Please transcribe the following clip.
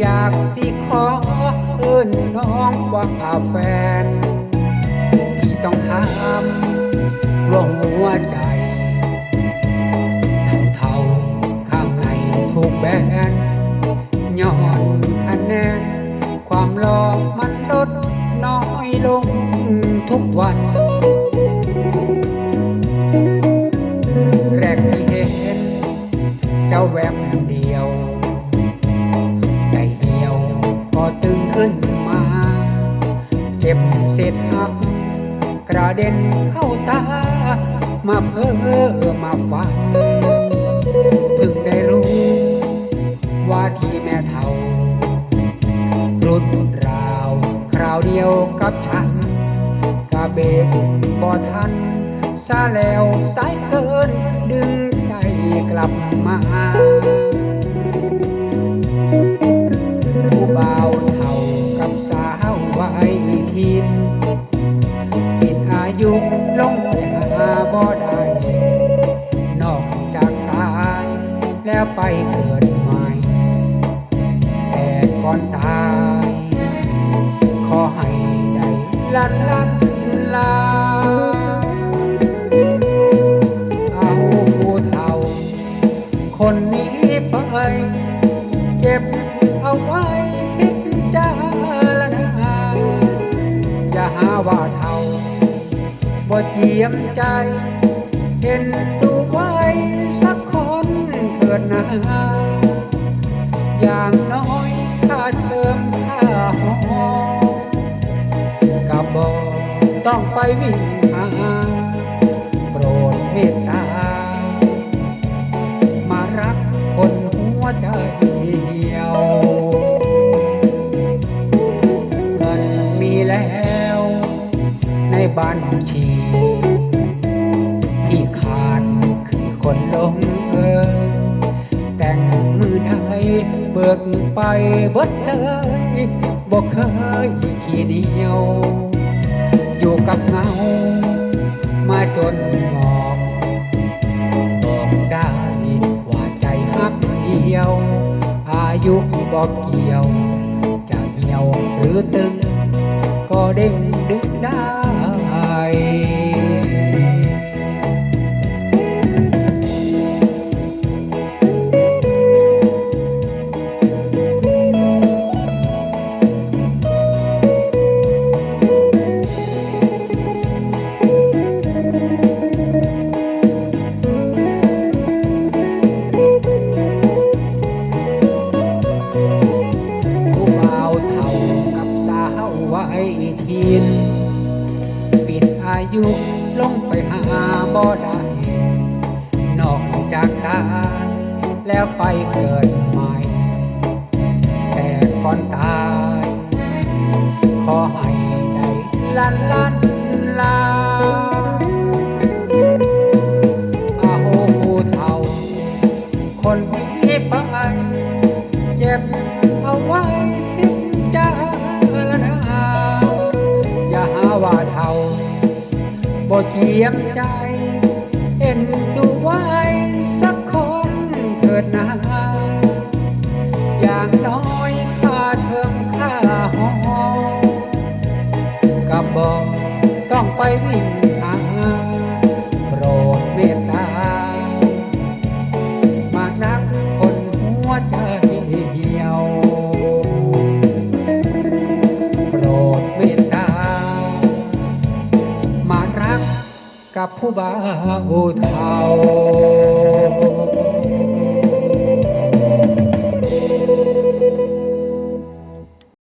อยากสิขอเอิ้นน้องว่าแฟน ที่ต้องทำรวมหัวใจเท่าๆข้างในทุกแบนย้อนคะแนนความรอมันลดน้อยลงทุกวัน กระเด็นเข้าตา มาเพ้อมาฝันเพิ่งได้รู้ ว่าที่แม่เท่ารุ่นราว คราวเดียวกับฉันกะเบกบ่ทันซาแล้วสายเกินดึงใจกลับมา ยุลงไปหาบ่ได้ นอกจากตายแล้วไปเกิดใหม่ แต่ก่อนตาย ขอให้ได้ลันลันลาเอาผู้เฒ่า คนนี้ไป เก็บเอาไว้พิจารณาอย่าหาว่าเท่า บ่เจียมใจ เห็นดูไว้สักคนเถิดนาอย่างน้อยค่าเติมค่าหอกับบอกต้องไปวิ่งหาโปรดเมตตา มารักคนหัวใจเดียวเงินมีแล้ว ในบัญชี คนลงเอยแต่งมือไทยเบิกไปบดเลยบอกเคยขี้เดียว อยู่กับเงา มาจนงอกบอกได้ว่าใจหักเดียว อายุบอกเกี่ยว จะเหี่ยวหรือตึง ก็เด้งดึงได้ อายุลงไปหาบ่ได้นอกจากตายแล้วไปเกิด เจียมใจเอ็นดูไว้สักคนเถิดนาอย่างน้อยค่าเทอมค่าหอกับบอกต้องไปวิ่งหา บ่าอเทา